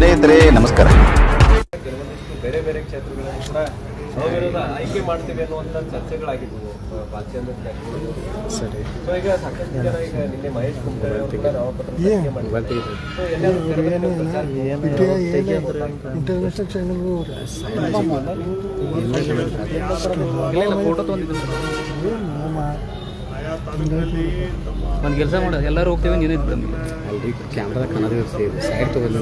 ಸ್ನೇಹಿತರೆ ನಮಸ್ಕಾರ. ಕೆಲವೊಂದಿಷ್ಟು ಬೇರೆ ಬೇರೆ ಕ್ಷೇತ್ರಗಳಲ್ಲಿ ಕೂಡ ಆಯ್ಕೆ ಮಾಡ್ತೀವಿ ಅನ್ನುವಂಥ ಚರ್ಚೆಗಳಾಗಿದ್ವು ಬಾಲಚಂದ್ರ ಸರಿ. ಸೊ ಈಗ ಸಾಕಷ್ಟು ಜನ ಈಗ ನಿನ್ನೆ ಮಹೇಶ್ ಕುಮಟಳ್ಳಿ ನಾಮಪತ್ರ ಸಲ್ಲಿಕೆ ಮಾಡಿದ್ದಾರೆ. So ಒಂದು ಕೆಲಸ ಮಾಡ ಎಲ್ಲರೂ ಹೋಗ್ತೀವಿ ನೀನೇ ಇದ್ದು ಅಲ್ರಿ ಕ್ಯಾಮ್ರಾದ ಕನ್ನಡ ಇರ್ತೀವಿ ಸೈಡ್ ತೊಗೊಂಡು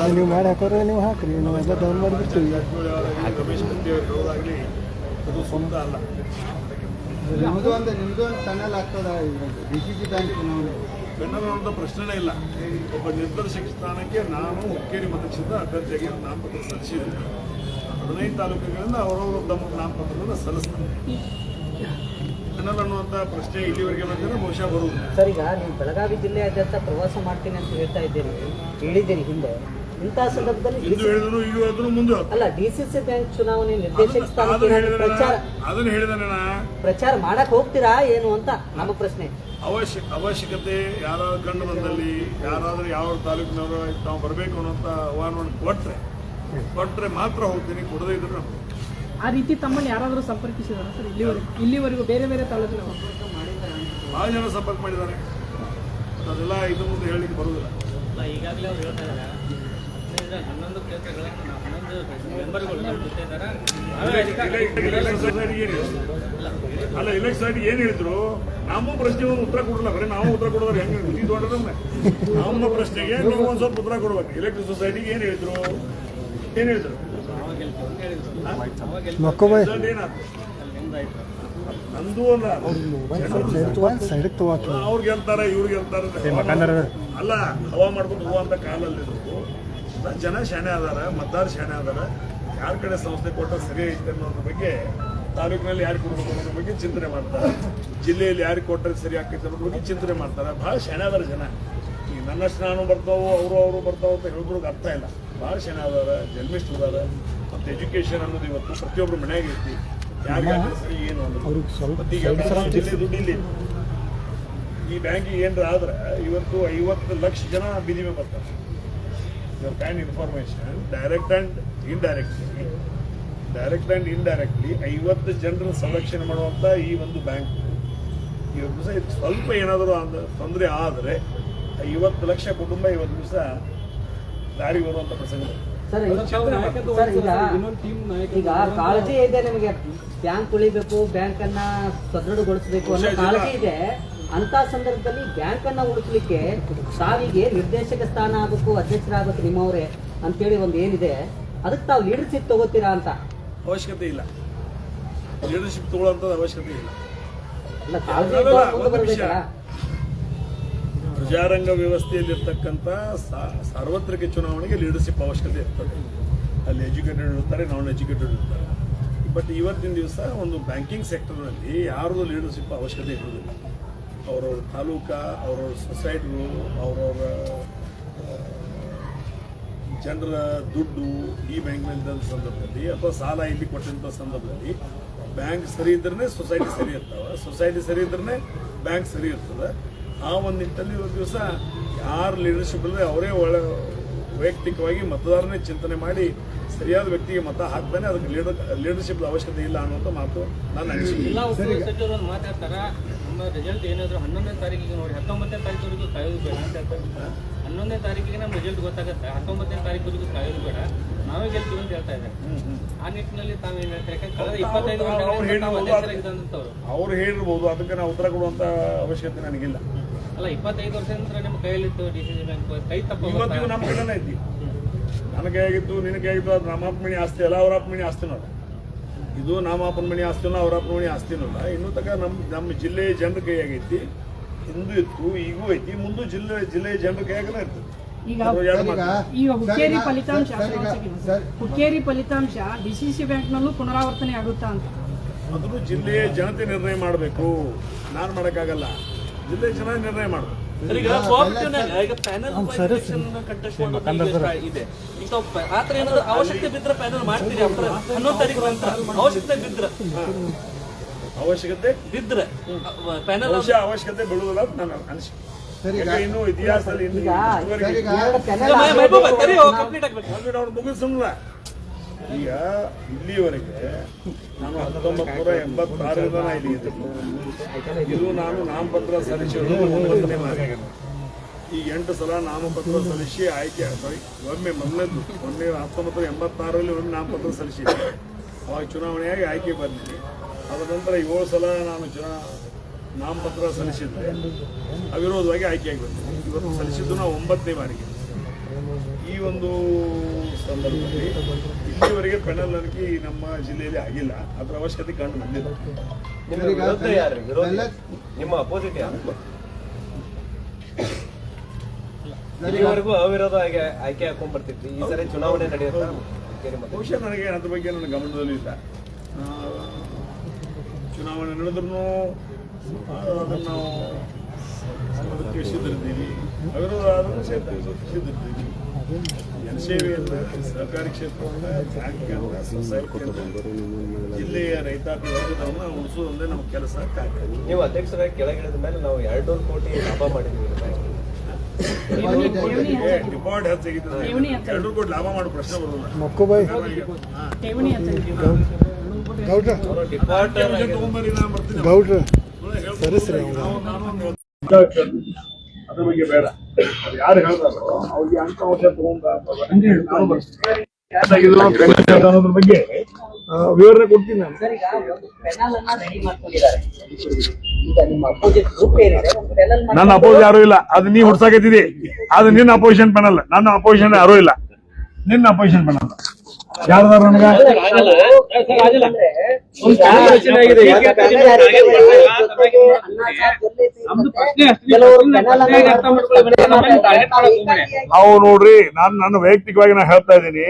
ಅದು ನೀವು ಮಾಡಿ ಹಾಕೋರೆ ನೀವು ಹಾಕ್ರಿ ನಾವೆಲ್ಲ ಡೌನ್ ಮಾಡಿಬಿಡ್ತೀವಿ. ನಿಮ್ಮದು ಒಂದು ನಿಮ್ಮದು ಒಂದು ಚಾನಲ್ ಆಗ್ತದ ಡಿ ಸಿ ಸಿ ಬ್ಯಾಂಕ್ ಪ್ರಶ್ನೆನೇ ಇಲ್ಲ. ಒಬ್ಬ ನಿರ್ದೇಶಕ ಸ್ಥಾನಕ್ಕೆ ನಾನು ಹುಕ್ಕೇರಿ ಮತಕ್ಷೇತ್ರದ ಅಭ್ಯರ್ಥಿಯಾಗಿ ನಾಮಪತ್ರ ಸಲ್ಲಿಸಿದ್ದೀನಿ. ಹದಿನೈದು ತಾಲೂಕುಗಳಿಂದ ಅವರವರು ತಮ್ಮ ನಾಮಪತ್ರವನ್ನು ಸಲ್ಲಿಸ್ತಾರೆ. ಬೆನ್ನಲ್ ಅನ್ನುವಂಥ ಪ್ರಶ್ನೆ ಇಲ್ಲಿವರೆಗೆ ಬಂದರೆ ಬಹುಶಃ ಬರುವುದು ಸರ್ ಈಗ ನೀವು ಬೆಳಗಾವಿ ಜಿಲ್ಲೆಯಾದ್ಯಂತ ಪ್ರವಾಸ ಮಾಡ್ತೀನಿ ಅಂತ ಹೇಳ್ತಾ ಇದ್ದೀರಿ ಹೇಳಿದ್ದೀರಿ ಹಿಂದೆ. ಇಂತಹ ಸಂದರ್ಭದಲ್ಲಿ ಇಂದು ಹೇಳಿದ್ರು ಈಗ ಹೇಳಿದ್ರು ಮುಂದೆ. ಅಲ್ಲ ಡಿ ಸಿ ಸಿ ಬ್ಯಾಂಕ್ ಚುನಾವಣೆ ನಿರ್ದೇಶಕ ಸ್ಥಾನಕ್ಕೆ ಪ್ರಚಾರ ಅದನ್ನ ಹೇಳಿದನ ಪ್ರಚಾರ ಮಾಡಕ್ ಹೋಗ್ತೀರಾ ಏನು ಅಂತ ನಮ್ಮ ಪ್ರಶ್ನೆ. ಅವಶ್ಯ ಅವಶ್ಯಕತೆ ಯಾರಾದ್ರೂ ಕಂಡು ಬಂದಲ್ಲಿ ಯಾರಾದ್ರೂ ಯಾವ ತಾಲೂಕಿನವರು ತಾವು ಬರಬೇಕು ಅನ್ನೋಂಥ ಆಹ್ವಾನವನ್ನು ಕೊಟ್ಟರೆ ಕೊಟ್ಟರೆ ಮಾತ್ರ ಹೋಗ್ತೀನಿ ಕೊಡದೇ ಇದ್ರೆ ನಾವು ಆ ರೀತಿ ತಮ್ಮನ್ನು ಯಾರಾದರೂ ಸಂಪರ್ಕಿಸಿದಾರ ಸರ್? ಇಲ್ಲಿವರೆಗೂ ಇಲ್ಲಿವರೆಗೂ ಬೇರೆ ಬೇರೆ ತಾಲೂಕಿನ ಭಾಳ ಜನ ಸಂಪರ್ಕ ಮಾಡಿದ್ದಾರೆ. ಅದೆಲ್ಲ ಇದು ಮುಂದೆ ಹೇಳಲಿಕ್ಕೆ ಬರುವುದಿಲ್ಲ. ಈಗಾಗಲೇ ಅವ್ರು ಹೇಳ್ತಾ ಇದ್ದಾರೆ ಹನ್ನೊಂದು ಕ್ಷೇತ್ರಗಳಲ್ಲಿ ಹನ್ನೊಂದು ಮೆಂಬರ್ಗಳು ನಮ್ಮ ಜೊತೆ ಇದ್ದಾರೆ ಇಲೆಕ್ಷನ್ ಸೊಸೈಟಿ ಏನು ಅಲ್ಲ ಇಲೆಕ್ಷನ್ ಸೊಸೈಟಿ ಏನು ಹೇಳಿದ್ರು? ನಮ್ಮ ಪ್ರಶ್ನೆ ಒಂದು ಉತ್ತರ ಕೊಡಲ್ಲ ಬರೀ ನಾವು ಉತ್ತರ ಕೊಡೋದ್ರೆ ಹೆಂಗೆ ನಮ್ಮ ಪ್ರಶ್ನೆಗೆ ನೀವು ಒಂದು ಸ್ವಲ್ಪ ಉತ್ತರ ಕೊಡ್ಬೇಕು. ಇಲೆಕ್ಷನ್ ಸೊಸೈಟಿಗೆ ಏನು ಹೇಳಿದ್ರು? ಏನು ಹೇಳಿದ್ರು ನಂದು ಅಲ್ಲ ಅವ್ರು ಗೆಲ್ತಾರೆ ಇವ್ರು ಗೆಲ್ತಾರೆ ಅಲ್ಲ ಹವಾ ಮಾಡ್ಕೊಂಡು ಅಂತ ಕಾಲಲ್ಲಿ ಜನ ಶಾಣೆ ಅದಾರ ಮತದಾರ ಶಾಣೆ ಅದಾರ. ಯಾರ ಕಡೆ ಸಂಸ್ಥೆ ಕೊಟ್ಟ ಸರಿ ಐತೆ ಅನ್ನೋದ್ರ ಬಗ್ಗೆ ತಾಲೂಕಿನಲ್ಲಿ ಯಾರು ಕೊಡ್ಬೇಕು ಅನ್ನೋದ್ರ ಬಗ್ಗೆ ಚಿಂತನೆ ಮಾಡ್ತಾರೆ. ಜಿಲ್ಲೆಯಲ್ಲಿ ಯಾರಿಗೆ ಕೊಟ್ಟರೆ ಸರಿ ಆಕೈತೆ ಅನ್ನೋದ್ರ ಬಗ್ಗೆ ಚಿಂತನೆ ಮಾಡ್ತಾರೆ. ಭಾಳ ಶಾಣೆ ಅದಾರ ಜನ. ಈ ನನ್ನಷ್ಟು ನಾನು ಬರ್ತಾವೋ ಅವರು ಅವರು ಬರ್ತಾವೋ ಅಂತ ಹೇಳಿದ್ರಿಗೆ ಅರ್ಥ ಇಲ್ಲ. ಭಾಳ ಜನ ಅದಾರ ಜನ್ಮಿಸ್ಟ್ ಅದಾರ. ಮತ್ತು ಎಜುಕೇಶನ್ ಅನ್ನೋದು ಇವತ್ತು ಪ್ರತಿಯೊಬ್ಬರು ಮನೆಯಾಗ ಐತಿ. ಏನು ಅನ್ನೋದು ದುಡ್ಡು ಇಲ್ಲಿ? ಈ ಬ್ಯಾಂಕಿಗೆ ಏನಾರ ಆದ್ರೆ ಇವತ್ತು ಐವತ್ತು ಲಕ್ಷ ಜನ ಬೀದಿ ಮೇಲೆ ಬರ್ತಾರೆ. ಇವರ್ can information direct and indirectly direct and indirectly ಐವತ್ತು ಜನರ ಸಂರಕ್ಷಣೆ ಮಾಡುವಂಥ ಈ ಒಂದು ಬ್ಯಾಂಕ್ ಇವತ್ತು ಇದು ಸ್ವಲ್ಪ ಏನಾದರೂ ತೊಂದರೆ ಆದರೆ ಐವತ್ತು ಲಕ್ಷ ಕುಟುಂಬ ಇವತ್ತು ದಿವಸ ದಾರಿಗೆ ಬರುವಂತ ಪ್ರಸಂಗ. ಸರ್ ಈಗ- ಸರ್ ಈಗ ಈಗ ಕಾಳಜಿ ಇದೆ ನಿಮಗೆ. ಬ್ಯಾಂಕ್ ಉಳಿಬೇಕು ಬ್ಯಾಂಕ್ ಅನ್ನ ಸದೃಢಗೊಳಿಸಬೇಕು ಅನ್ನೋ ಕಾಳಜಿ ಇದೆ. ಅಂತ ಸಂದರ್ಭದಲ್ಲಿ ಬ್ಯಾಂಕ್ ಅನ್ನ ಉಳಿಸಲಿಕ್ಕೆ ತಾವಿಗೆ ನಿರ್ದೇಶಕ ಸ್ಥಾನ ಆಗಬೇಕು ಅಧ್ಯಕ್ಷರಾಗಬೇಕು ನಿಮ್ಮವರೇ ಅಂತೇಳಿ ಒಂದು ಏನಿದೆ. ಅದಕ್ಕೆ ತಾವು ಲೀಡರ್ಶಿಪ್ ತಗೋತೀರಾ ಅಂತ? ಅವಶ್ಯಕತೆ ಇಲ್ಲ. ಲೀಡರ್ಶಿಪ್ ತಗೊಳ್ಳೋಂಥದ್ದು ಅವಶ್ಯಕತೆ ಇಲ್ಲ. ಅಲ್ಲ ಕಾಳಜಿ ಅಲ್ಲ, ಇದ್ದವ್ರು ಅಲ್ಲ, ಮುಂದೆ ಒಂದು ನಿಮಿಷ. ಬರ್ಬೇಕಲ್ಲ ಪ್ರಜಾರಂಗ ವ್ಯವಸ್ಥೆಯಲ್ಲಿರ್ತಕ್ಕಂಥ ಸಾರ್ವತ್ರಿಕ ಚುನಾವಣೆಗೆ ಲೀಡರ್ಶಿಪ್ ಅವಶ್ಯಕತೆ ಇರ್ತದೆ. ಅಲ್ಲಿ ಎಜುಕೇಟೆಡ್ ಇರ್ತಾರೆ ನಾನ್ ಎಜುಕೇಟೆಡ್ ಇರ್ತಾರೆ ಬಟ್ ಇವತ್ತಿನ ದಿವಸ ಒಂದು ಬ್ಯಾಂಕಿಂಗ್ ಸೆಕ್ಟರ್ನಲ್ಲಿ ಯಾರ್ದು ಲೀಡರ್ಶಿಪ್ ಅವಶ್ಯಕತೆ ಇರುವುದಿಲ್ಲ. ಅವರವ್ರ ತಾಲೂಕಾ, ಅವ್ರವ್ರ ಸೊಸೈಟಿಗಳು ಅವ್ರವ್ರ ಜನರ ದುಡ್ಡು ಈ ಬ್ಯಾಂಕ್ನಲ್ಲಿ ಸಂದರ್ಭದಲ್ಲಿ ಅಥವಾ ಸಾಲ ಇಲ್ಲಿ ಕೊಟ್ಟಂಥ ಸಂದರ್ಭದಲ್ಲಿ ಬ್ಯಾಂಕ್ ಸರಿ ಇದ್ರೆ ಸೊಸೈಟಿ ಸರಿ ಇರ್ತಾವೆ. ಸೊಸೈಟಿ ಸರಿ ಇದ್ರೆ ಬ್ಯಾಂಕ್ ಸರಿ ಇರ್ತದೆ. ಆ ಒಂದು ನಿಟ್ಟಲ್ಲಿ ಇವತ್ತು ದಿವಸ ಯಾರು ಲೀಡರ್ಶಿಪ್ ಇಲ್ಲದೆ ಅವರೇ ಒಳ ವೈಯಕ್ತಿಕವಾಗಿ ಮತದಾರನೇ ಚಿಂತನೆ ಮಾಡಿ ಸರಿಯಾದ ವ್ಯಕ್ತಿಗೆ ಮತ ಹಾಕ್ತಾನೆ ಅದಕ್ಕೆ ಲೀಡರ್ ಲೀಡರ್ಶಿಪ್ ಅವಶ್ಯಕತೆ ಇಲ್ಲ ಅನ್ನುವಂಥ ಮಾತು ನನ್ನ ಅನಿಸಿಕೆ ಎಲ್ಲ ಸಚಿವರು ಮಾತಾಡ್ತಾರೆ ನಮ್ಮ ರಿಸಲ್ಟ್ ಏನಾದರೂ ಹನ್ನೊಂದನೇ ತಾರೀಕಿಗೆ ನೋಡಿ ಹತ್ತೊಂಬತ್ತನೇ ತಾರೀಕುವರೆಗೂ ಕಾಯೋದು ಬೇಡ ಅಂತ ಹೇಳ್ತಾರೆ. ಹನ್ನೊಂದನೇ ತಾರೀಕಿಗೆ ನಮ್ಮ ರಿಸಲ್ಟ್ ಗೊತ್ತಾಗುತ್ತೆ. ಹತ್ತೊಂಬತ್ತನೇ ತಾರೀಕುವರೆಗೂ ಕಾಯೋದು ಬೇಡ. ನಾವೇ ಗೆಲ್ತೀವಿ ಅಂತ ಹೇಳ್ತಾ ಇದ್ದಾರೆ. ಆ ನಿಟ್ಟಿನಲ್ಲಿ ತಾವೇನು ಹೇಳ್ತಾರೆ? ಯಾಕಂದ್ರೆ ಕಳೆದ ಇಪ್ಪತ್ತೈದು ತಾವು ಅವ್ರು ಹೇಳಿರ್ಬೋದು. ಅದಕ್ಕೆ ನಾವು ಉತ್ತರ ಕೊಡುವಂಥ ಅವಶ್ಯಕತೆ ನನಗಿಲ್ಲ. ಅಲ್ಲ ಇಪ್ಪತ್ತೈದು ವರ್ಷದಿಂದ ನಿಮ್ಮ ಕೈಯಲ್ಲಿತ್ತು ಡಿ ಸಿ ಬ್ಯಾಂಕ್ ಕೈ ತಪ್ಪ ಇವತ್ತಿಗೂ ನಮ್ಮ ಕಡೆನೇ ಐತಿ ನನಗೆ ಆಗಿತ್ತು ನಿನಗೆ ಆಗಿತ್ತು ಅದು ನಮ್ಮಪ್ಪಮಣಿ ಆಸ್ತಿ ಅಲ್ಲ ಅವರ ಅಪ್ಪಮಣಿ ಆಸ್ತಿನೂ ಅಲ್ಲ ಇದು ನಾಮಾಪನ ಮಣಿ ಆಸ್ತಿನೂ ಅವರ ಅಪ್ಪನ ಮಣಿ ಆಸ್ತಿನೂ ಅಲ್ಲ ಇನ್ನೂ ತನಕ ನಮ್ಮ ನಮ್ಮ ಜಿಲ್ಲೆಯ ಜನರ ಕೈಯಾಗೈತಿ ಹಿಂದೂ ಇತ್ತು ಈಗೂ ಐತಿ. ಮುಂದೂ ಜಿಲ್ಲೆ ಜಿಲ್ಲೆಯ ಜನರ ಕೈಯಾಗನೇ ಇರ್ತದೆ. ಈಗ ಹುಕ್ಕೇರಿ ಫಲಿತಾಂಶ. ಹುಕ್ಕೇರಿ ಫಲಿತಾಂಶ ಡಿ ಸಿ ಸಿ ಬ್ಯಾಂಕ್ನಲ್ಲೂ ಪುನರಾವರ್ತನೆ ಆಗುತ್ತಾ ಅಂತ? ಅದನ್ನು ಜಿಲ್ಲೆಯ ಜನತೆ ನಿರ್ಣಯ ಮಾಡಬೇಕು. ನಾನು ಮಾಡೋಕ್ಕಾಗಲ್ಲ. ಜಿಲ್ಲೆಯ ಚೆನ್ನಾಗಿ ನಿರ್ಣಯ ಮಾಡಬೇಕು. ಈಗ ಈಗ ಪ್ಯಾನಲ್ ಇದೆ. ಈಗ ಆತರ ಏನಾದ್ರು ಅವಶ್ಯಕತೆ ಬಿದ್ರೆ ಪ್ಯಾನಲ್ ಮಾಡ್ತೀರಿ? ಹನ್ನೊಂದು ತಾರೀಕು ನಂತರ ಅವಶ್ಯಕತೆ ಬಿದ್ರೆ. ಅವಶ್ಯಕತೆ? ಬಿದ್ರೆ. ಪ್ಯಾನಲ್ ಅವಶ್ಯಕತೆ ಬೀಳುವುದಿಲ್ಲ ಅಂತ ನನ್ನ ಅನಿಸಿಕೆ. ಸರಿ ಈಗ ಯಾಕೆ ಇನ್ನೂ ಇತಿಹಾಸದಲ್ಲಿ ಇದುವರೆಗೆ ಸರಿ, ಈಗ ಇಲ್ಲಿವರೆಗೆ ನಾನು ಹತ್ತೊಂಬತ್ತು ನೂರ ಎಂಬತ್ತಾರರಿಂದ ಇಲ್ಲಿ. ಇದು ನಾನು ನಾಮಪತ್ರ ಸಲ್ಲಿಸಿರೋದು ಒಂಬತ್ತನೇ ಮಾರ್ಗ ಈ ಎಂಟು ಸಲ ನಾಮಪತ್ರ ಸಲ್ಲಿಸಿ ಆಯ್ಕೆ ಸಾರಿ ಒಮ್ಮೆ ಮೊನ್ನೆದ್ದು ಒಮ್ಮೆ ಹತ್ತೊಂಬತ್ತು ನೂರ ಎಂಬತ್ತಾರರಲ್ಲಿ ಒಮ್ಮೆ ನಾಮಪತ್ರ ಸಲ್ಲಿಸಿ. ಅವಾಗ ಚುನಾವಣೆಯಾಗಿ ಆಯ್ಕೆ ಬಂದಿದ್ದೀನಿ ಅದರ ನಂತರ ಏಳು ಸಲ ನಾನು ಚುನಾ, ನಾಮಪತ್ರ ಸಲ್ಲಿಸಿದ್ದೆ. ಅವಿರೋಧವಾಗಿ ಆಯ್ಕೆಯಾಗಿ ಬಂದಿದ್ದೀನಿ ಇವತ್ತು ಸಲ್ಲಿಸಿದ್ದು ನಾವು ಒಂಬತ್ತನೇ ಬಾರಿಗೆ ಈ ಒಂದು ಸಂದರ್ಭದಲ್ಲಿ ಇಲ್ಲಿವರೆಗೆ ಪೆನಲ್ ಅನ್ಕಿ ನಮ್ಮ ಜಿಲ್ಲೆಯಲ್ಲಿ ಆಗಿಲ್ಲ. ಅದರ ಅವಶ್ಯಕತೆ ಕಂಡು ಬಂದಿಲ್ಲ ನಿಮ್ಮ ಅಪೋಸಿಟ್ ಯಾರು? ಇಲ್ಲಿವರೆಗೂ ಅವಿರೋಧ ಆಗಿ ಆಯ್ಕೆ ಹಾಕೊಂಡ್ ಬರ್ತಿದ್ವಿ ಈ ಸರಿ ಚುನಾವಣೆ ನಡೆಯುತ್ತೆ? ಬಹುಶಃ ನನಗೆ ಅದ್ರ ಬಗ್ಗೆ ನನ್ನ ಗಮನದಲ್ಲಿ ಇಲ್ಲ. ಚುನಾವಣೆ ನಡೆದ್ರೂ ಅದನ್ನು ಅದಕ್ಕೆ ಆದ್ರೂ ಅವಿರೋಧ ಆದರೂ ಸಿದ್ಧರಿದ್ದೀವಿ ಜನಸೇವೆಯನ್ನು ಸರ್ಕಾರಿ ಕ್ಷೇತ್ರವನ್ನು ಬ್ಯಾಂಕ್ ಸೊಸೈಟಿ ಜಿಲ್ಲೆಯ ರೈತಾಪಿ ವರ್ಗದವನ್ನ ಉಳಿಸೋದೊಂದೇ ನಮ್ಮ ಕೆಲಸ ಕಾರ್ಯ ನೀವು ಅಧ್ಯಕ್ಷರಾಗಿ ಕೆಳಗಿಳಿದ ಮೇಲೆ ನಾವು ಎರಡು ಕೋಟಿ ಲಾಭ ಮಾಡಿದ್ವಿ ಬ್ಯಾಂಕಿಗೆ. ಡಿಪಾರ್ಟ್ ಹೆಚ್ಚಾಗಿದೆ ಎರಡು ಕೋಟಿ ಲಾಭ ಮಾಡೋ ಪ್ರಶ್ನೆ ಬರೋಲ್ಲ ಡಿಪಾರ್ಟ್ ತಗೊಂಬರಿ ನಾನು ಬರ್ತೀನಿ. ಗೌಡ್ರ. ಸರಿ ಸರಿ. ಅದ್ರ ಬಗ್ಗೆ ಬೇಡ. ಅದು ಯಾರು ಹೇಳ್ತಾರೋ ಅವ್ರಿಗೆ ಅಂತ ಅವಶ್ಯ ತಗೊಂಡ ಅನ್ನೋದ್ರ ಬಗ್ಗೆ ವಿವರಣೆ ಕೊಡ್ತೀನಿ ನಾನು. ಸರ್ ಈಗ ಒಂದು ಪೆನಲ್ ಅನ್ನ ರೆಡಿ ಮಾಡ್ಕೊಂಡಿದ್ದಾರೆ. ಈಗ ನಿಮ್ಮ ಅಪೋಸಿಟ್ ಗ್ರೂಪ್ ಏನಿದೆ ಒಂದು ಪೆನಲ್ ನನ್ನ ಅಪೋಸ್ ಯಾರು ಇಲ್ಲ. ಅದು ನೀ ಹೊಡ್ಸಾಕತ್ತಿದಿ ಅದು ನಿನ್ನ ಅಪೋಸಿಷನ್ ಪೆನಲ್ ನನ್ನ ಅಪೋಸಿಷನ್ ಯಾರು ಇಲ್ಲ. ನಿನ್ನ ಅಪೋಸಿಷನ್ ಪೆನಲ್ ಯಾರ್ದಾರ ನನಗ? ನಾವು ನೋಡ್ರಿ ನಾನು ನನ್ನ ವೈಯಕ್ತಿಕವಾಗಿ ನಾ ಹೇಳ್ತಾ ಇದ್ದೀನಿ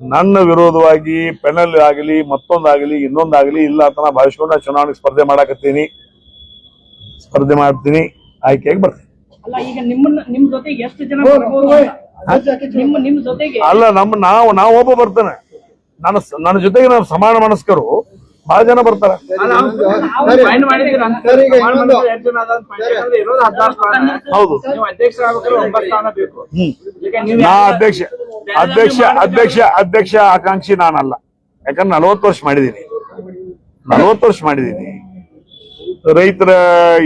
ನನ್ನ ವಿರೋಧವಾಗಿ ಪೆನಲ್ ಆಗಲಿ ಮತ್ತೊಂದಾಗಲಿ ಇನ್ನೊಂದಾಗಲಿ ಇಲ್ಲ ಅಂತ ನಾ ಭಾವಿಸ್ಕೊಂಡು ನಾ ಚುನಾವಣೆಗೆ ಸ್ಪರ್ಧೆ ಮಾಡಕತ್ತೀನಿ ಸ್ಪರ್ಧೆ ಮಾಡ್ತೀನಿ ಆಯ್ಕೆಯಾಗಿ ಬರ್ತೀನಿ ಅಲ್ಲ? ನಿಮ್ಮ ನಿಮ್ ಜೊತೆಗೆ ಅಲ್ಲ ನಮ್ಮ ನಾವು ನಾವು ಒಬ್ಬ ಬರ್ತಾನೆ ನನ್ನ ನನ್ನ ಜೊತೆಗೆ ನಾವು ಸಮಾನ ಮನಸ್ಕರು ಬಹಳ ಜನ ಬರ್ತಾರೆ. ಹೌದು. ನಾ ಅಧ್ಯಕ್ಷ ಅಧ್ಯಕ್ಷ ಅಧ್ಯಕ್ಷ ಅಧ್ಯಕ್ಷ ಆಕಾಂಕ್ಷಿ ನಾನಲ್ಲ. ಯಾಕಂದ್ರೆ ನಲವತ್ತು ವರ್ಷ ಮಾಡಿದ್ದೀನಿ. ನಲವತ್ತು ವರ್ಷ ಮಾಡಿದ್ದೀನಿ. ರೈತರ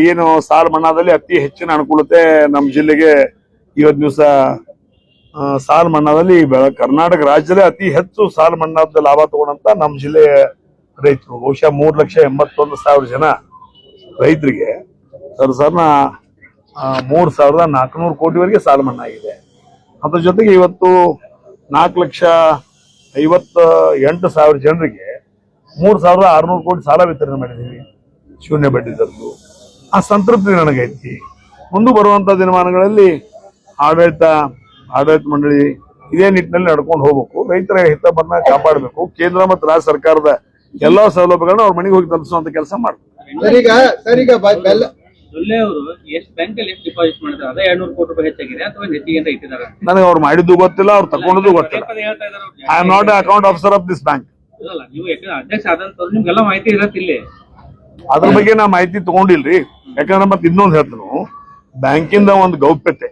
ಏನು ಸಾಲ ಮನ್ನಾದಲ್ಲಿ ಅತಿ ಹೆಚ್ಚಿನ ಅನುಕೂಲತೆ ನಮ್ಮ ಜಿಲ್ಲೆಗೆ ಇವತ್ತು ದಿವಸ ಸಾಲ ಮನ್ನಾದಲ್ಲಿ ಬೆಳ- ಕರ್ನಾಟಕ ರಾಜ್ಯದಲ್ಲೇ ಅತಿ ಹೆಚ್ಚು ಸಾಲ ಮನ್ನಾದ ಲಾಭ ತಗೊಂಡಂತ ನಮ್ಮ ಜಿಲ್ಲೆಯ ರೈತರು, ಬಹುಶಃ ಮೂರು ಲಕ್ಷ ಎಂಬತ್ತೊಂದು ಸಾವಿರ ಜನ ರೈತರಿಗೆ ಸರ್ ಸರ್ನ ಮೂರು ಸಾವಿರದ ನಾಲ್ಕುನೂರು ಕೋಟಿವರೆಗೆ ಸಾಲ ಮನ್ನಾ ಆಗಿದೆ. ಅದ್ರ ಜೊತೆಗೆ ಇವತ್ತು ನಾಲ್ಕು ಲಕ್ಷ ಐವತ್ತ ಎಂಟು ಸಾವಿರ ಜನರಿಗೆ ಮೂರು ಸಾವಿರದ ಆರುನೂರು ಕೋಟಿ ಸಾಲ ವಿತರಣೆ ಮಾಡಿದ್ದೀವಿ, ಶೂನ್ಯ ಬಡ್ಡಿ ದರದ್ದು. ಆ ಸಂತೃಪ್ತಿ ನನಗೈತಿ. ಮುಂದೆ ಬರುವಂತ ದಿನಮಾನಗಳಲ್ಲಿ ಆಡಳಿತ ಆಡಳಿತ ಮಂಡಳಿ ಇದೇ ನಿಟ್ಟಿನಲ್ಲಿ ನಡ್ಕೊಂಡು ಹೋಗ್ಬೇಕು. ರೈತರ ಹಿತವನ್ನು ಕಾಪಾಡಬೇಕು. ಕೇಂದ್ರ ಮತ್ತು ರಾಜ್ಯ ಸರ್ಕಾರದ ಎಲ್ಲಾ ಸೌಲಭ್ಯಗಳನ್ನ ಅವ್ರ ಮನೆಗೆ ಹೋಗಿ ತಲುಪಿಸುವಂತ ಕೆಲಸ ಮಾಡ್ತಾರೆ. ಸರಿಗ ಸರಿಗ ಬ- ಬೆಲ್ಲ ಜೊಲ್ಲೆ ಅವರು ಎಷ್ಟು ಬ್ಯಾಂಕ್ ಅಲ್ಲಿ ಎಷ್ಟು ಡಿಪಾಸಿಟ್ ಮಾಡಿದ್ದಾರೆ? ಅದೇ ಎರಡ್ನೂರು ಕೋಟಿ ರೂಪಾಯಿ ಹೆಚ್ಚಾಗಿದೆ ಅಥವಾ ಹೆಚ್ಚಿಗೆ ಅಂತ ಇಟ್ಟಿದ್ದಾರೆ? ನನಗೆ ಅವ್ರು ಮಾಡಿದ್ದು ಗೊತ್ತಿಲ್ಲ ಅವ್ರು ತಗೊಂಡದ್ದು ಗೊತ್ತಿಲ್ಲ. ಪದೇ ಹೇಳ್ತಾ ಇದ್ದಾರೆ I am not account officer of this bank ಇಲ್ಲಲ್ಲ ನೀವು ಯಾಕಂದ್ರೆ ಅಧ್ಯಕ್ಷ ಆದಂತವ್ರು ನಿಮ್ಗೆಲ್ಲ ಮಾಹಿತಿ ಇರತ್ತೆ ಇಲ್ಲಿ. ಅದ್ರ ಬಗ್ಗೆ ನಾ ಮಾಹಿತಿ ತಗೊಂಡಿಲ್ರಿ. ಯಾಕಂದ್ರೆ ಮತ್ತೆ ಇನ್ನೊಂದು ಹೇಳ್ತನು ಬ್ಯಾಂಕಿಂದ ಒಂದು ಗೌಪ್ಯತೆ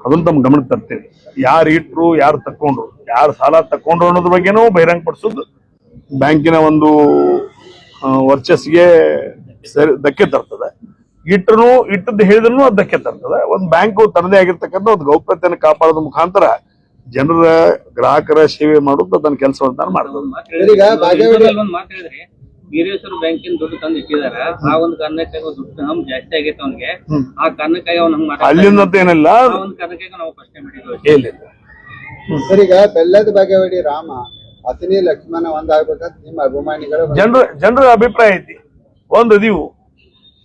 ಅದನ್ನ ತಮ್ ಗಮನಕ್ಕೆ ತರ್ತೇವೆ. ಯಾರು ಇಟ್ರು ಯಾರು ತಕೊಂಡ್ರು ಯಾರು ಸಾಲ ತಕೊಂಡ್ರು ಅನ್ನೋದ್ರ ಬಗ್ಗೆನೂ ಬಹಿರಂಗ ಪಡಿಸೋದು ಬ್ಯಾಂಕಿನ ಒಂದು ವರ್ಚಸ್ಗೆ ವರ್ಚಸ್ಸಿಗೆ ಸರಿ ಧಕ್ಕೆ ತರ್ತದೆ. ಇಟ್ಟರು ಇಟ್ಟದ್ದು ಹೇಳಿದ್ರು ಅದು ಧಕ್ಕೆ ತರ್ತದೆ. ಒಂದು ಬ್ಯಾಂಕು ತನ್ನದೇ ಆಗಿರ್ತಕ್ಕಂಥ ಒಂದು ಗೌಪ್ಯತೆಯನ್ನು ಕಾಪಾಡೋದ್ರ ಮುಖಾಂತರ ಜನರ ಗ್ರಾಹಕರ ಸೇವೆ ಮಾಡೋದು ತನ್ನ ಕೆಲಸವನ್ನು ತಾನು ಮಾಡ್ತದೆ ವೀರೇಶ್ವರ ಬ್ಯಾಂಕಿನ ದುಡ್ಡು ತಂದು ಇಟ್ಟಿದಾರ ಆ ಒಂದು ಕಾರಣಕ್ಕಾಗಿ ದುಡ್ಡು ಜಾಸ್ತಿ ಆಗೈತೆ ಅವ್ನಿಗೆ. ಆ ಕಾರಣಕ್ಕಾಗಿ ಅವ್ನ ಅಲ್ಲಿಂದ ಏನಿಲ್ಲ. ಆ ಒಂದು ಕಾರಣಕ್ಕಾಗಿ ನಾವು ಪ್ರಶ್ನೆ ಮಾಡಿದ್ವಿ ಸರಿಗ ಬೆಲ್ಲದ ಬಗೆವಡಿ ರಾಮ ಅತನಿ ಲಕ್ಷ್ಮಣ ಒಂದಾಗ್ಬೇಕಂತ ನಿಮ್ಮ ಅಭಿಮಾನಿಗಳು ಜನರ ಜನರ ಅಭಿಪ್ರಾಯ ಐತಿ. ಒಂದು ದಿವು.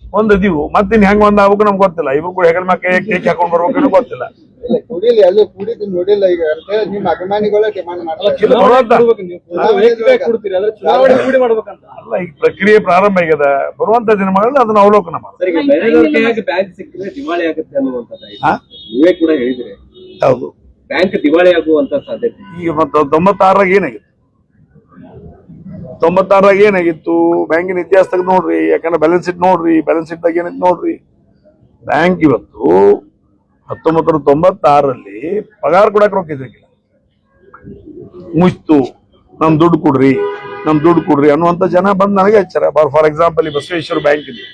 ಒಂದು ದಿವು. ಮತ್ತೆ ಇನ್ ಹೆಂಗ್ ಒಂದ್ ಆಗ್ಬೇಕು ನಮ್ಗೆ ಗೊತ್ತಿಲ್ಲ. ಇವ್ರು ಕೂಡ ಹೆಗಲ್ ಮ್ಯಾಕೆ ಕೇಕ್ ಹಾಕೊಂಡ್ ಬರ್ಬೇಕು ಗೊತ್ತಿಲ್ಲ. ಇಲ್ಲ ಕುಡಿಲಿ ಎಲ್ಲೂ ಕುಡಿದು ನೋಡಿಲ್ಲ ಈಗ. ಅಂತ ಹೇಳಿ ನಿಮ್ಮ ಅಭಿಮಾನಿಗಳ ಡಿಮಾಂಡ್ ಅಲ್ಲ ಈಗ ಪ್ರಕ್ರಿಯೆ ಪ್ರಾರಂಭ ಆಗ್ಯದ. ಬರುವಂತ ದಿನಗಳಲ್ಲಿ ಅದನ್ನ ಅವಲೋಕನ ಮಾಡಿ ಬ್ಯಾಂಕ್ ಸಿಕ್ಕಿದ್ರೆ ದಿವಾಳಿ ಆಗುತ್ತೆ ಅನ್ನುವಂಥದ್ದು? ನೀವೇ ಕೂಡ ಹೇಳಿದ್ರಿ. ಹೌದು. ಬ್ಯಾಂಕ್ ದಿವಾಳಿ ಆಗುವಂತ ಸಾಧ್ಯತೆ. ಈಗ ಮತ್ತೆ ತೊಂಬತ್ತಾರಾಗ ಏನಾಗಿದೆ ತೊಂಬತ್ತಾರಾಗ ಏನಾಗಿತ್ತು? ಬ್ಯಾಂಕಿನ ಇತಿಹಾಸ ತೆಗೆದು ನೋಡ್ರಿ, ಯಾಕಂದ್ರೆ ಬ್ಯಾಲೆನ್ಸ್ ಶೀಟ್ ನೋಡ್ರಿ ಬ್ಯಾಲೆನ್ಸ್ ಶೀಟ್ದಾಗ ಏನಿತ್ತು ನೋಡ್ರಿ. ಬ್ಯಾಂಕ್ ಇವತ್ತು ಹತ್ತೊಂಬತ್ತು ನೂರ ತೊಂಬತ್ತಾರರಲ್ಲಿ ಪಗಾರ ಕೊಡಕ್ಕೆ ರೊಕ್ಕ ಮುಚ್ತು ನಮ್ ದುಡ್ಡು ಕೊಡ್ರಿ, ನಮ್ ದುಡ್ಡು ಕೊಡ್ರಿ ಅನ್ನುವಂತ ಜನ ಬಂದು ನನಗೆ ಹಚ್ಚಾರ. ಫಾರ್ ಎಕ್ಸಾಂಪಲ್ ಈ ಬಸವೇಶ್ವರ ಬ್ಯಾಂಕ್ ಇದೆ.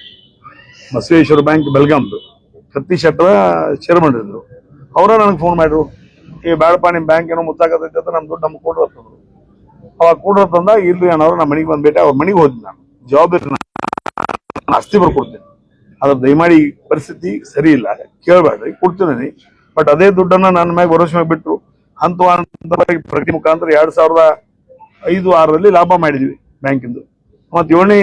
ಬಸವೇಶ್ವರ ಬ್ಯಾಂಕ್ ಬೆಲ್ಗಾಮ್ದು ಕತ್ತಿ ಶೆಟ್ಟರ ಚೇರ್ಮನ್ ಇದ್ರು ಅವರ ನನಗೆ ಫೋನ್ ಮಾಡ್ರು ಈ ಬ್ಯಾಡಪ್ಪ, ನಿಮ್ ಬ್ಯಾಂಕ್ ಏನೋ ಮುತ್ತಾಗತೈತೆ ಅಂತ ನಮ್ ದುಡ್ಡು ನಮ್ಗೆ ಕೊಡ್ರು ಅಂತಂದ್ರು. ಅವಾಗ ಕೂಡ ತಂದ ಇಲ್ರಿ ಅನ್ನೋರು ನಮ್ಮ ಮನೆಗೆ ಬಂದ್ಬಿಟ್ಟೆ ಅವ್ರ ಮನೆಗೆ ಹೋದ್ ನಾನು. ಜವಾಬ್ದಾರಿ ನಾನು ಆಸ್ತಿ ಬರ್ಕೊಡ್ತೇನೆ. ಅದ್ರ ದಯಮಾಡಿ ಪರಿಸ್ಥಿತಿ ಸರಿ ಇಲ್ಲ ಕೇಳಬೇಡ್ರಿ ಕೊಡ್ತೀನಿ ಬಟ್ ಅದೇ ದುಡ್ಡನ್ನ ನನ್ನ ಮ್ಯಾಗ ಭರವಸೆ ಮ್ಯಾಗ ಬಿಟ್ಟರು ಹಂತ ಹಂತವಾಗಿ ಪ್ರತಿ ಮುಖಾಂತರ ಎರಡ್ ಸಾವಿರದ ಐದು, ಆರರಲ್ಲಿ ಲಾಭ ಮಾಡಿದ್ವಿ ಬ್ಯಾಂಕಿಂದು. ಮತ್ತೆ ಏಳನೇ,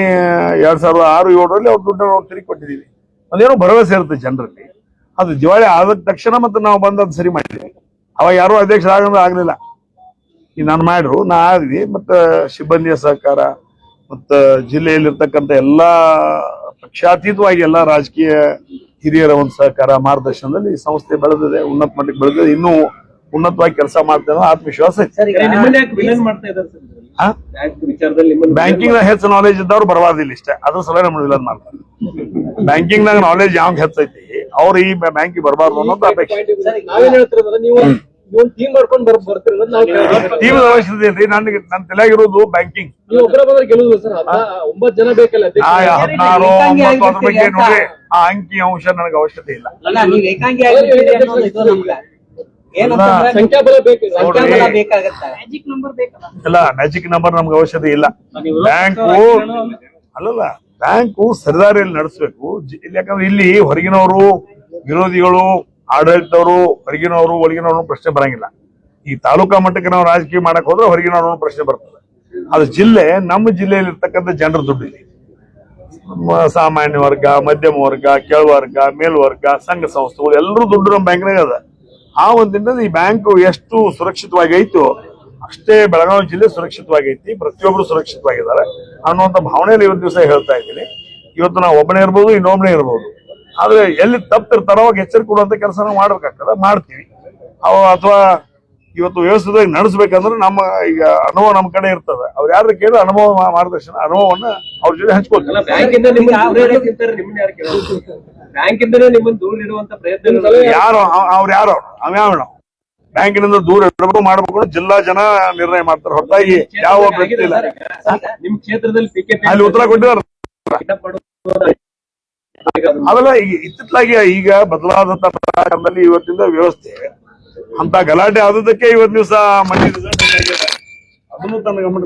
ಎರಡ್ ಸಾವಿರದ ಆರು, ಏಳರಲ್ಲಿ ಅವ್ರ ದುಡ್ಡನ್ನು ನಾವು ತಿರುಗಿ ಕೊಟ್ಟಿದ್ದೀವಿ ಅದೇನೋ ಭರವಸೆ ಇರುತ್ತೆ ಜನರಲ್ಲಿ. ಅದು ದಿವಾಳಿ ಆದ ತಕ್ಷಣ ಮತ್ತೆ ನಾವು ಬಂದದ್ದು ಸರಿ ಮಾಡಿದ್ವಿ. ಅವಾಗ ಯಾರು ಅಧ್ಯಕ್ಷರಾಗಂದ್ರೆ ಆಗ್ಲಿಲ್ಲ. ಈ ನಾನು ಮಾಡ್ರು ನಾ ಆದ್ವಿ ಮತ್ತು ಸಿಬ್ಬಂದಿಯ ಸಹಕಾರ ಮತ್ತು ಜಿಲ್ಲೆಯಲ್ಲಿರ್ತಕ್ಕಂಥ ಎಲ್ಲಾ ಪಕ್ಷಾತೀತವಾಗಿ ಎಲ್ಲ ರಾಜಕೀಯ ಹಿರಿಯರ ಒಂದು ಸಹಕಾರ ಮಾರ್ಗದರ್ಶನದಲ್ಲಿ ಈ ಸಂಸ್ಥೆ ಬೆಳೆದಿದೆ ಉನ್ನತ ಮಟ್ಟಕ್ಕೆ ಬೆಳೆದಿದೆ. ಇನ್ನೂ ಉನ್ನತವಾಗಿ ಕೆಲಸ ಮಾಡ್ತೇವೆ ಅನ್ನೋ ಆತ್ಮವಿಶ್ವಾಸ ಬ್ಯಾಂಕಿಂಗ್ ಸರ್ ಈಗ ನಿಮ್ಮನ್ನ ಮಾಡ್ತಾ ಇದ್ದಾರೆ ಸರ್ ಆ? ಬ್ಯಾಂಕ್ ವಿಚಾರದಲ್ಲಿ ನಿಮ್ಮನ್ನ ಬ್ಯಾಂಕಿಂಗ್ ಹೆಚ್ಚು ನಾಲೆಜ್ ಇದ್ದವ್ರು ಬರಬಾರ್ದಿಲ್ಲ ಇಷ್ಟೇ. ಅದ್ರ ಸಲಹೆ ನಮ್ಮ ವಿಲನ್ ಮಾಡ್ತಾರೆ. ಬ್ಯಾಂಕಿಂಗ್ ನಾಗ ನಾಲೆಜ್ ಯಾವ ಹೆಚ್ಚೈತಿ? ಅವ್ರು ಈ ಬ್ಯಾಂಕಿಗೆ ಬರಬಾರ್ದು ಅನ್ನೋದು ಅಪೇಕ್ಷೆ. ಟೀಮ್ ಮಾಡ್ಕೊಂಡು ಬರ್ ಬರ್ತೀರಿ ಅನ್ನೋದು ನಾವು ಕೇಳ್ತೀವಿ. ಟೀಮ್ ಅವಶ್ಯಕತೆ ಇಲ್ರಿ ನನಗೆ ನನ್ನ ತಲೆಯಾಗಿರೋದು ಬ್ಯಾಂಕಿಂಗ್ ನೀವು ಒಬ್ಬರ ಬಂದ್ರೆ ಗೆಲ್ಲುದು ಸರ್. ಅದ ಒಂಬತ್ತು ಜನ ಬೇಕಲ್ಲ ಆ ಅಧ್ಯಕ್ಷ. ಹದಿನಾರು ಏಕಾಂಗಿ ಒಂಬತ್ತು ಅದ್ರ ಬಗ್ಗೆ ಆಗ್ಬಿಡ್ತೀರಿ ನೋಡ್ರಿ. ಆ ಅಂಕಿ ಅಂಶ ನನಗೆ ಅವಶ್ಯಕತೆ ಇಲ್ಲ. ಅಲ್ಲ ನೀವ್ ಏಕಾಂಗಿ ಆಗಿಬಿಟ್ಟಿದೆ ಅನ್ನೋದು ಇದು ನಮ್ಗೆ ಏನಂತಂದ್ರೆ ಸಂಖ್ಯಾಬಲ ಬೇಕು. ಸಂಖ್ಯಾಬಲ ಬೇಕಾಗತ್ತೆ. ಮ್ಯಾಜಿಕ್ ನಂಬರ್ ಬೇಕಲ್ಲ? ಇಲ್ಲ ಮ್ಯಾಜಿಕ್ ನಂಬರ್ ನಮ್ಗೆ ಅವಶ್ಯಕತೆ ಇಲ್ಲ. ಬ್ಯಾಂಕು ಅಲ್ಲಲ್ಲ ಬ್ಯಾಂಕು ಸರಿದಾರಿಯಲ್ಲಿ ನಡೆಸಬೇಕು. ಯಾಕಂದ್ರೆ ಇಲ್ಲಿ ಹೊರಗಿನವರು ವಿರೋಧಿಗಳು ಆಡಳಿತವರು, ಹೊರಗಿನವರು ಒಳಗಿನವರು ಪ್ರಶ್ನೆ ಬರಂಗಿಲ್ಲ. ಈ ತಾಲೂಕಾ ಮಟ್ಟಕ್ಕೆ ನಾವು ರಾಜಕೀಯ ಮಾಡಕ್ ಹೋದ್ರೆ ಹೊರಗಿನವ್ರು ಪ್ರಶ್ನೆ ಬರ್ತದೆ. ಅದು ಜಿಲ್ಲೆ, ನಮ್ಮ ಜಿಲ್ಲೆಯಲ್ಲಿ ಇರ್ತಕ್ಕಂಥ ಜನರ ದುಡ್ಡು ಇದೆ. ಸಾಮಾನ್ಯ ವರ್ಗ, ಮಧ್ಯಮ ವರ್ಗ ಕೆಳವರ್ಗ ಮೇಲ್ವರ್ಗ ಸಂಘ ಸಂಸ್ಥೆಗಳು ಎಲ್ಲರೂ ದುಡ್ಡು ನಮ್ಮ ಬ್ಯಾಂಕ್ನಾಗ ಅದ. ಆ ಒಂದಿನ ಈ ಬ್ಯಾಂಕ್ ಎಷ್ಟು ಸುರಕ್ಷಿತವಾಗಿ ಐತೋ ಅಷ್ಟೇ ಬೆಳಗಾವಿ ಜಿಲ್ಲೆ ಸುರಕ್ಷಿತವಾಗೈತಿ ಪ್ರತಿಯೊಬ್ಬರು ಸುರಕ್ಷಿತವಾಗಿದ್ದಾರೆ ಅನ್ನುವಂಥ ಭಾವನೆಯಲ್ಲಿ ಇವತ್ತು ದಿವಸ ಹೇಳ್ತಾ ಇದ್ದೀನಿ. ಇವತ್ತು ನಾವು ಒಬ್ಬನೇ ಇರ್ಬೋದು ಇನ್ನೊಬ್ಬನೇ ಇರ್ಬೋದು. ಆದ್ರೆ ಎಲ್ಲಿ ತಪ್ಪಿರ್ತಾರೋ ಅವಾಗ ಎಚ್ಚರಿಕೆ ಕೊಡುವಂತ ಕೆಲಸ ಮಾಡ್ಬೇಕಾಗ್ತದೆ ಮಾಡ್ತೀವಿ. ಅವ ಅಥವಾ ಇವತ್ತು ವ್ಯವಸ್ಥಿತವಾಗಿ ನಡೆಸ್ಬೇಕಂದ್ರೆ ನಮ್ಮ ಈಗ ಅನುಭವ ನಮ್ಮ ಕಡೆ ಇರ್ತದೆ. ಅವ್ರು ಯಾರು ಕೇಳಿದ್ರೆ ಅನುಭವ ಮಾರ್ಗದರ್ಶನ ಅನುಭವವನ್ನ ಅವ್ರ ಜೊತೆ ಹಂಚ್ಕೊಳ್ತಾರೆ ಯಾರು ಅವ್ರು ಯಾರು? ಅವ- ಅವ್ಯಾವ ಬ್ಯಾಂಕಿನಿಂದ ದೂರ ಇಡಬೇಕು ಮಾಡಬೇಕು ಜಿಲ್ಲಾ ಜನ ನಿರ್ಣಯ ಮಾಡ್ತಾರೆ. ಹೊರತಾಗಿ ಯಾವ ವ್ಯಕ್ತಿ ಇಲ್ಲ. ನಿಮ್ ಕ್ಷೇತ್ರದಲ್ಲಿ ಅಲ್ಲಿ ಉತ್ತರ ಕೊಟ್ಟಿದ್ದಾರೆ. ಅವೆಲ್ಲ ಈಗ ಇತ್ತಿತ್ತಲಾಗಿ ಈಗ ಬದಲಾದಂತ ಪ್ರಕಾರದಲ್ಲಿ ಇವತ್ತಿಂದ ವ್ಯವಸ್ಥೆ. ಅಂತ ಗಲಾಟೆ ಆದದಕ್ಕೆ ಇವತ್ತು ದಿವಸ ಮನೆ ಅದನ್ನು ತನ್ನ ಗಮನ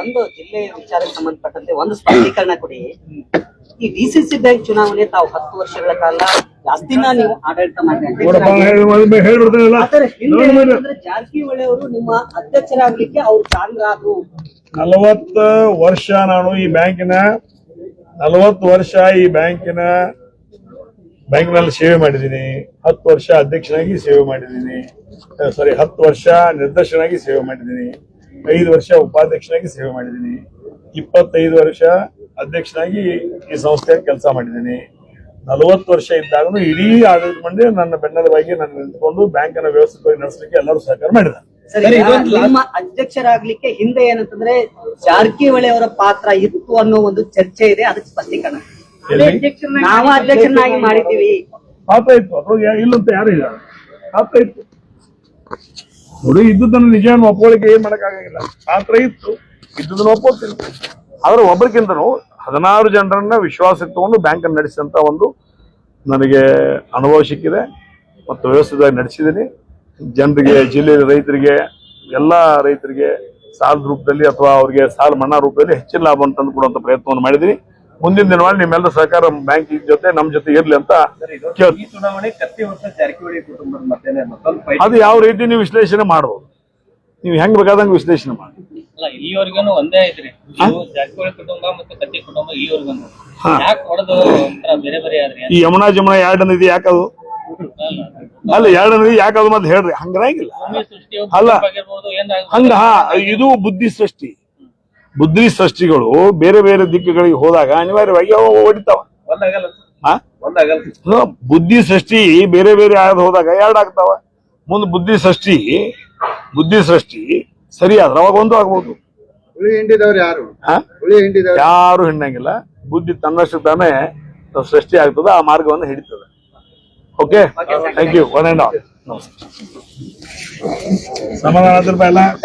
ಒಂದು ಜಿಲ್ಲೆ ವಿಚಾರಕ್ಕೆ ಸಂಬಂಧಪಟ್ಟಂತೆ ಒಂದು ಸ್ಪಷ್ಟೀಕರಣ ಕೊಡಿ. ಈ ಡಿಸಿಸಿ ಬ್ಯಾಂಕ್ ಚುನಾವಣೆ ತಾವು ಹತ್ತು ವರ್ಷಗಳ ಕಾಲ ಜಾಸ್ತಿನ ನೀವು ಆಡಳಿತ ಮಾಡಿ ನೋಡಪ್ಪ, ಹೇಳಿ- ಹೇಳ್ಬಿಡ್ತೀನಲ್ಲ. ಆದರೆ ಹಿಂದೆ ನೋಡಿ ಮೇಲೆ. ಏನಂತಂದ್ರೆ ಜಾರಕಿಹೊಳಿ ಅವರು ನಿಮ್ಮ ಅಧ್ಯಕ್ಷರಾಗ್ಲಿಕ್ಕೆ ಅವ್ರು ಕಾರಣರಾದ್ರು ನಲವತ್ತು ವರ್ಷ ನಾನು ಈ ಬ್ಯಾಂಕಿನ ನಲವತ್ತು ವರ್ಷ ಈ ಬ್ಯಾಂಕಿನ, ಬ್ಯಾಂಕ್ನಲ್ಲಿ ಸೇವೆ ಮಾಡಿದ್ದೀನಿ. ಹತ್ತು ವರ್ಷ ಅಧ್ಯಕ್ಷನಾಗಿ ಸೇವೆ ಮಾಡಿದ್ದೀನಿ. ಸಾರಿ ಹತ್ತು ವರ್ಷ ನಿರ್ದೇಶನಾಗಿ ಸೇವೆ ಮಾಡಿದ್ದೀನಿ. ಐದು ವರ್ಷ ಉಪಾಧ್ಯಕ್ಷನಾಗಿ ಸೇವೆ ಮಾಡಿದ್ದೀನಿ. ಇಪ್ಪತ್ತೈದು ವರ್ಷ ಅಧ್ಯಕ್ಷನಾಗಿ ಈ ಸಂಸ್ಥೆಯ ಕೆಲಸ ಮಾಡಿದ್ದೀನಿ. ನಲವತ್ತು ವರ್ಷ ಇದ್ದಾಗಲೂ ಇಡೀ ಆಡಳಿತ ಮಂಡಳಿ ನನ್ನ ಬೆನ್ನೆಲುಬಾಗಿ ನನ್ನ ನಿಂತ್ಕೊಂಡು ಬ್ಯಾಂಕನ್ನ ವ್ಯವಸ್ಥಿತವಾಗಿ ನಡೆಸಲಿಕ್ಕೆ ಎಲ್ಲರೂ ಸಹಕಾರ ಮಾಡಿದ್ದಾರೆ. ಸರ್ ನಿಮ್ಮ ಅಧ್ಯಕ್ಷರಾಗ್ಲಿಕ್ಕೆ ಹಿಂದೆ ಏನಂತಂದ್ರೆ ಜಾರಕಿಹೊಳಿ ಅವರ ಪಾತ್ರ ಇತ್ತು ಅನ್ನೋ ಒಂದು ಚರ್ಚೆ ಇದೆ ಅದಕ್ಕೆ ಸ್ಪಷ್ಟೀಕರಣ? ನಾವು ಅಧ್ಯಕ್ಷರನ್ನಾಗಿ ಮಾಡಿದ್ದೀವಿ. ಪಾತ್ರ ಇತ್ತು ಅದ್ರೊಳಗೆ ಇಲ್ಲಂತ ಯಾರು ಇಲ್ಲ? ಪಾತ್ರ ಇತ್ತು. ನೋಡಿ ಇದ್ದುದನ್ನು ನಿಜವನ್ನು ಒಪ್ಕೊಳ್ಳಿಕ್ಕೆ ಏನ್ ಮಾಡಕ್ಕಾಗಂಗಿಲ್ಲ. ಪಾತ್ರ ಇತ್ತು ಇದ್ದುದನ್ನು ಒಪ್ಕೊಳ್ತೀನಿ ಆದ್ರೆ ಒಬ್ಬರಿಗಿಂತನೂ ಹದಿನಾರು ಜನರನ್ನ ವಿಶ್ವಾಸ ತಗೊಂಡು ಬ್ಯಾಂಕ್ ಅನ್ನು ನಡೆಸಿದಂತ ಒಂದು ನನಗೆ ಅನುಭವ ಸಿಕ್ಕಿದೆ ಮತ್ತು ವ್ಯವಸ್ಥಿತವಾಗಿ ನಡೆಸಿದ್ದೀನಿ. ಜನರಿಗೆ ಜಿಲ್ಲೆಯ ರೈತರಿಗೆ ಎಲ್ಲಾ ರೈತರಿಗೆ ಸಾಲದ ರೂಪದಲ್ಲಿ ಅಥವಾ ಅವರಿಗೆ ಸಾಲ ಮನ್ನಾ ರೂಪದಲ್ಲಿ ಹೆಚ್ಚಿನ ಲಾಭವನ್ನು ತಂದು ಕೊಡುವಂತ ಪ್ರಯತ್ನವನ್ನು ಮಾಡಿದ್ವಿ ಮುಂದಿನ ದಿನಗಳಲ್ಲಿ ನಿಮ್ಮೆಲ್ಲರ ಸಹಕಾರ ಬ್ಯಾಂಕ್ ಜೊತೆ ನಮ್ಮ ಜೊತೆ ಇರ್ಲಿ ಅಂತ ಅದು ಯಾವ ರೀತಿ ನೀವು ವಿಶ್ಲೇಷಣೆ ಮಾಡಬಹುದು ನೀವು ಹೆಂಗ್ ಬೇಕಾದಂಗೆ ವಿಶ್ಲೇಷಣೆ ಮಾಡಿ. ಒಂದೇ ಐತ್ರಿ. ಕುಟುಂಬ ಮತ್ತು ಕತ್ತಿ ಕುಟುಂಬ ಈ ಯಮುನಾ ಜಮುನಾ ಎರಡು ನದಿ ಯಾಕದು ಅಲ್ಲ. ಎರಡನೇ ಯಾಕೆ ಅದು ಯಾಕದು ಮತ್ತೆ ಹೇಳ್ರಿ ಸೃಷ್ಟಿ ಅಲ್ಲ. ಹಂಗ ಹಾ ಇದು ಬುದ್ಧಿ ಸೃಷ್ಟಿ. ಬುದ್ಧಿ ಸೃಷ್ಟಿಗಳು ಬೇರೆ ಬೇರೆ ದಿಕ್ಕುಗಳಿಗೆ ಹೋದಾಗ ಅನಿವಾರ್ಯವಾಗಿ ಅವು ಹೊಡಿತಾವ. ಬುದ್ಧಿ ಸೃಷ್ಟಿ ಬೇರೆ ಬೇರೆ ಆದ ಹೋದಾಗ ಎರಡು ಆಗ್ತಾವ ಮುಂದೆ ಬುದ್ಧಿ ಸೃಷ್ಟಿ ಬುದ್ಧಿ ಸೃಷ್ಟಿ ಸರಿ ಆದ್ರೆ ಅವಾಗ ಒಂದು ಆಗ್ಬೋದು. ಯಾರು? ಯಾರು ಹಿಂಡಂಗಿಲ್ಲ. ಬುದ್ಧಿ ತನ್ನಷ್ಟು ತಾನೇ ಸೃಷ್ಟಿ ಆಗ್ತದ ಆ ಮಾರ್ಗವನ್ನು ಹಿಡಿತದೆ. Okay. Thank you. One and all. Samana another pehla.